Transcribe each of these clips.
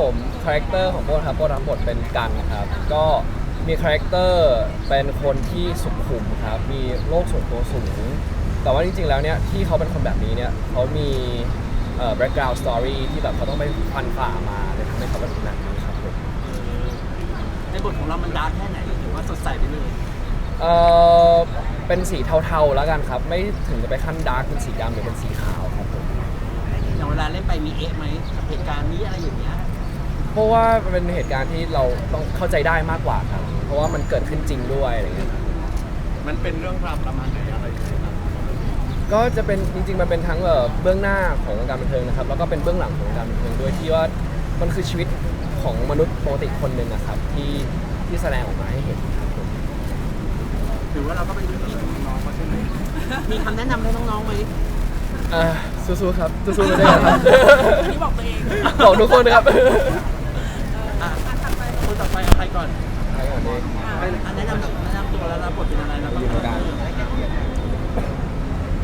ผมคาแรคเตอร์ของโบทครับโบทรับบทเป็นกันครับ ก็มีคาแรคเตอร์เป็นคนที่สุขุมครับ มีโลกส่วนตัวสูง แต่ว่าจริงๆแล้วเนี่ยที่เขาเป็นคนแบบนี้เนี่ยเขามีเอ่อ background story ที่แบบเขาต้องไปฟันฝ่ามาเลยทำให้เขาเป็นแบบนี้ครับผมในบทของเรามันดาร์กแค่ไหนหรือว่าสดใสไปเลยเอ่อเป็นสีเทาๆแล้วกันครับ ไม่ถึงจะไปขั้นดาร์กเป็นสีดำหรือเป็นสีขาวครับผมอย่างเวลาเล่นไปมีเอ๊ะไหมกับเหตุการณ์นี้อะไรอย่างเงี้ย เพราะว่ามันเป็นเหตุการณ์ที่เราต้องเข้าใจได้มากกว่าครับ เพราะว่ามันเกิดขึ้นจริงด้วยอะไรเงี้ยมันเป็นเรื่องราวประมาณไหนอะไรยังไงครับก็จะเป็นจริงๆมันเป็นทั้งเอ่อเบื้องหน้าของวงการบันเทิงนะครับ แล้วก็เป็นเบื้องหลังของวงการบันเทิงด้วยที่ว่ามันคือชีวิตของมนุษย์ปกติคนหนึ่งนะครับที่ที่แสดงออกมาให้เห็นครับผม ถือว่าเราก็เป็นรุ่นพี่น้องเขาใช่ไหมมีคำแนะนำให้น้องๆไหมเอ่อสู้ๆครับสู้ๆไปด้วยกันครับนี่บอกตัวเอง บอกทุกคนนะครับอะ คนต่อไปเอาใครก่อนใครก่อนดีอันแนะนำแนะนำตัวแล้วรับบทเป็นอะไรแล้วก็อยู่ตรงกลาง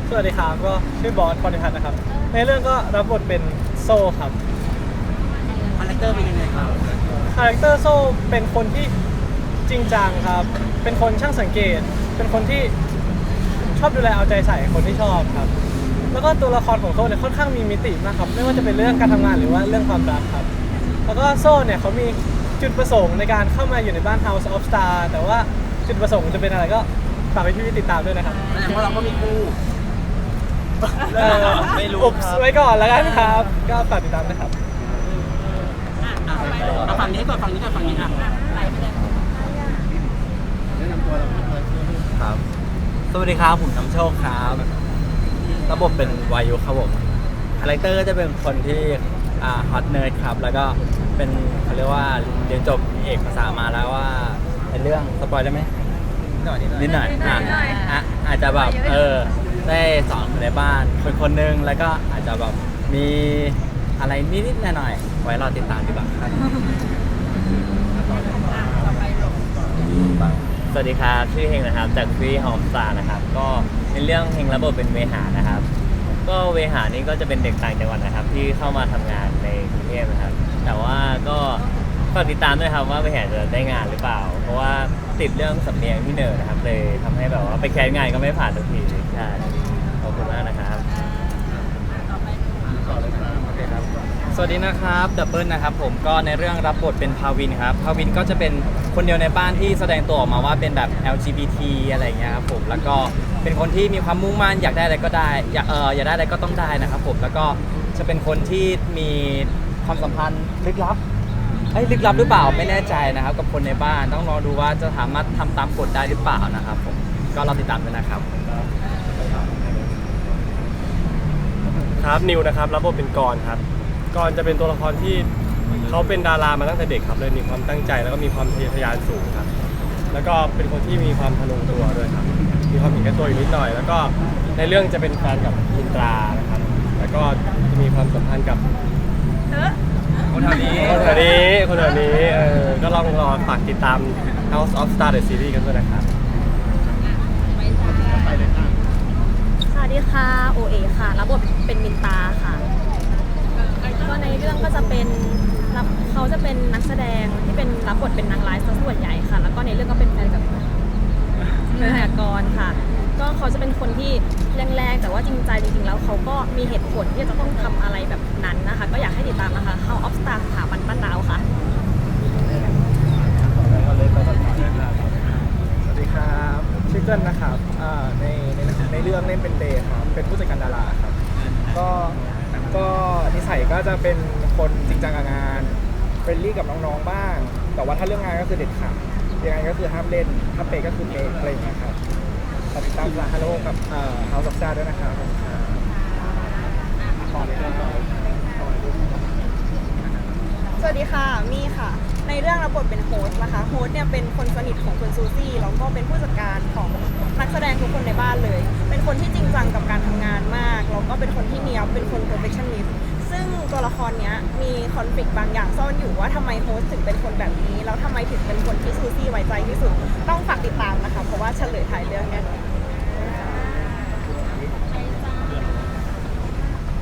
สวัสดีครับก็ชื่อบอสพรทิพัฒน์นะครับ ในเรื่องก็รับบทเป็นโซ่ครับคาแรคเตอร์เป็นยังไงครับคาแรคเตอร์โซ่เป็นคนที่จริงจังครับ เป็นคนช่างสังเกต เป็นคนที่ชอบดูแลเอาใจใส่คนที่ชอบครับ แล้วก็ตัวละครของโซ่เนี่ยค่อนข้างมีมิติมากครับ ไม่ว่าจะเป็นเรื่องการทำงานหรือว่าเรื่องความรักครับ แล้วก็โซ่เนี่ยเขามี จุดประสงค์ในการเข้ามาอยู่ในบ้าน House of Star แต่ว่าจุดประสงค์จะเป็นอะไรก็ฝากไปพี่ๆติดตามด้วยนะครับแสดงว่าเราก็มีคู่ เอ่อไม่รู้อุบครับ ไว้ก่อนแล้วกันครับ ก็ฝากติดตามนะครับ อะเอาฝั่งนี้ก่อนฝั่งนี้ก่อนฝั่งนี้อะแนะนำตัวเราเพื่อนครับ สวัสดีครับ ผมน้ำโชคครับ ระบบเป็นวายุครับผมคาแรคเตอร์ก็จะเป็นคนที่อ่า ฮอตเนิร์ดครับ แล้วก็เป็นเขาเรียกว่าเรียนจบเอกภาษามาแล้วว่าในเรื่องสปอยได้ไหมนิดหน่อยนิดหน่อยอะอะอาจจะแบบเออได้สอนคนในบ้านคนคนหนึงแล้วก็อาจจะแบบมีอะไรนิดๆหน่อยๆไว้รอติดตามดีกว่าครับสวัสดีครับชื่อเฮงนะครับ จากฟรีฮอมสตาร์นะครับ ก็ในเรื่องเฮงระบบเป็นเวหานะครับ ก็เวหานี่ก็จะเป็นเด็กต่างจังหวัดนะครับ ที่เข้ามาทำงานในกรุงเทพนะครับ แต่ว่าก็ฝากติดตามด้วยครับว่าเวหาจะได้งานหรือเปล่า เพราะว่าติดเรื่องสำเนียงที่เนือนะครับเลยทำให้แบบว่าไปแคสงานก็ไม่ผ่านสักทีใช่ขอบคุณมากนะครับ สวัสดีนะครับดับเบิลนะครับผมก็ในเรื่องรับบทเป็นพาวินครับพาวินก็จะเป็นคนเดียวในบ้านที่แสดงตัวออกมาว่าเป็นแบบ LGBT อะไรอย่างเงี้ยครับผมแล้วก็เป็นคนที่มีความมุ่งมั่นอยากได้อะไรก็ได้อยากเอออยากได้อะไรก็ต้องได้นะครับผมแล้วก็จะเป็นคนที่มีความสัมพันธ์ลึกลับเอ้ยลึกลับหรือเปล่าไม่แน่ใจนะครับ กับคนในบ้านต้องรอดูว่าจะสามารถทำตามกฎได้หรือเปล่านะครับผมก็รอติดตามด้วยนะครับ ครับนิวนะครับรับบทเป็นกรครับ กรจะเป็นตัวละครที่เขาเป็นดารามาตั้งแต่เด็กครับเลยมีความตั้งใจแล้วก็มีความทะเยอทะยานสูงครับ แล้วก็เป็นคนที่มีความทะนงตัวด้วยครับ มีความเห็นแก่ตัวอยู่นิดหน่อย แล้วก็ในเรื่องจะเป็นแฟนกับอินตรานะครับ แล้วก็จะมีความสัมพันธ์กับคนแถวนี้คนแถวนี้คนแถวนี้เออก็ลองรอฝากติดตาม House of Star The Series กันด้วยนะครับไปเลยค่ะสวัสดีค่ะ โอเอค่ะ รับบทเป็นมินตาค่ะก็ ในเรื่องก็จะเป็นรับเขาจะเป็นนักแสดงที่เป็นรับบทเป็นนางร้ายซะส่วนใหญ่ค่ะ แล้วก็ในเรื่องก็เป็นแฟนกับเนื้อหากรค่ะ ก็เขาจะเป็นคนที่แรงๆ แต่ว่าจริงใจจริงๆ แล้วเขาก็มีเหตุผลที่จะต้องทำอะไรแบบนั้นนะคะ ก็อยากให้ติดตามนะคะ House of Star สถาบันบ้านดาวค่ะสวัสดีครับชื่อเกิลนะครับอ่าในในในเรื่องเล่นเป็นเดย์ครับ เป็นผู้จัดการดาราครับ ก็ก็นิสัยก็จะ เป็นคนจริงจังกับงานเฟรนลี่กับน้องๆบ้าง แต่ว่าถ้าเรื่องงานก็คือเด็ดขาดยังไงก็คือห้ามเล่นถ้าเปก็คือเปอะไรอย่างเงี้ยครับฝากติดตามสาฮัลโลกับเอ่อ House of Star ด้วยนะครับขอเลยครับสวัสดีค่ะ มี่ค่ะ ในเรื่องรับบทเป็นโฮสต์นะคะ โฮสต์เนี่ยเป็นคนสนิทของคุณซูซี่ แล้วก็เป็นผู้จัดการของนักแสดงทุกคนในบ้านเลย เป็นคนที่จริงจ รเนี้ยมีคอน FLICT บางอย่างซ่อนอยู่ว่าทำไมโฮสต์ถึงเป็นคนแบบนี้ แล้วทำไมถึงเป็นคนที่ซูซี่ไว้ใจที่สุด ต้องฝากติดตามนะคะ เพราะว่าเฉลยท้ายเรื่องแน่นอน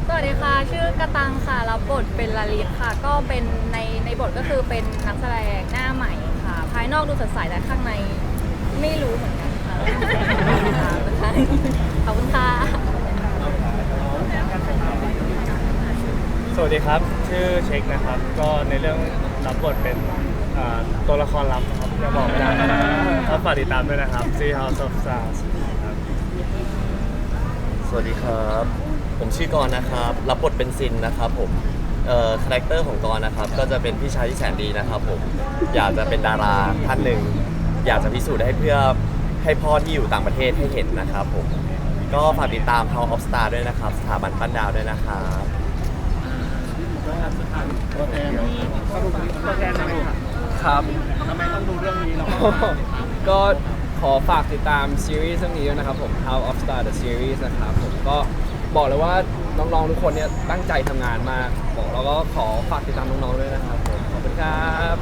สวัสดีค่ะ ชื่อกระตังค่ะ รับบทเป็นลาลิสค่ะ ก็เป็นในในบทก็คือเป็นนักแสดงหน้าใหม่ค่ะ ภายนอกดูสดใสแต่ข้างในไม่รู้เหมือนกันค่ะขอบคุณค่ะ สวัสดีครับ ชื่อเช็คนะครับ ก็ในเรื่องรับบทเป็นอ่าตัวละครลับนะครับยังบอกไม่ได้ครับฝากติดตามด้วยนะครับ See House of Stars ครับสวัสดีครับ ผมชื่อกรณ์นะครับ รับบทเป็นซินนะครับผมเอ่อคาแรคเตอร์ของกรณ์นะครับ ก็จะเป็นพี่ชายที่แสนดีนะครับผม อยากจะเป็นดาราท่านหนึ่ง อยากจะพิสูจน์ให้เพื่อให้พ่อที่อยู่ต่างประเทศให้เห็นนะครับผม ก็ฝากติดตาม House of Star ด้วยนะครับ สถาบันปั้นดาวด้วยนะครับ ตัวแทนตัวแทนอะไรครับครับ ทำไมต้องดูเรื่องนี้เราก็ขอฝากติดตามซีรีส์เรื่องนี้ด้วยนะครับผม How of Star the Series นะครับผมก็บอกเลยว่าน้องๆทุกคนเนี่ยตั้งใจทำงานมากบอกแล้วก็ขอฝากติดตามน้องๆด้วยนะครับผมขอบคุณครับ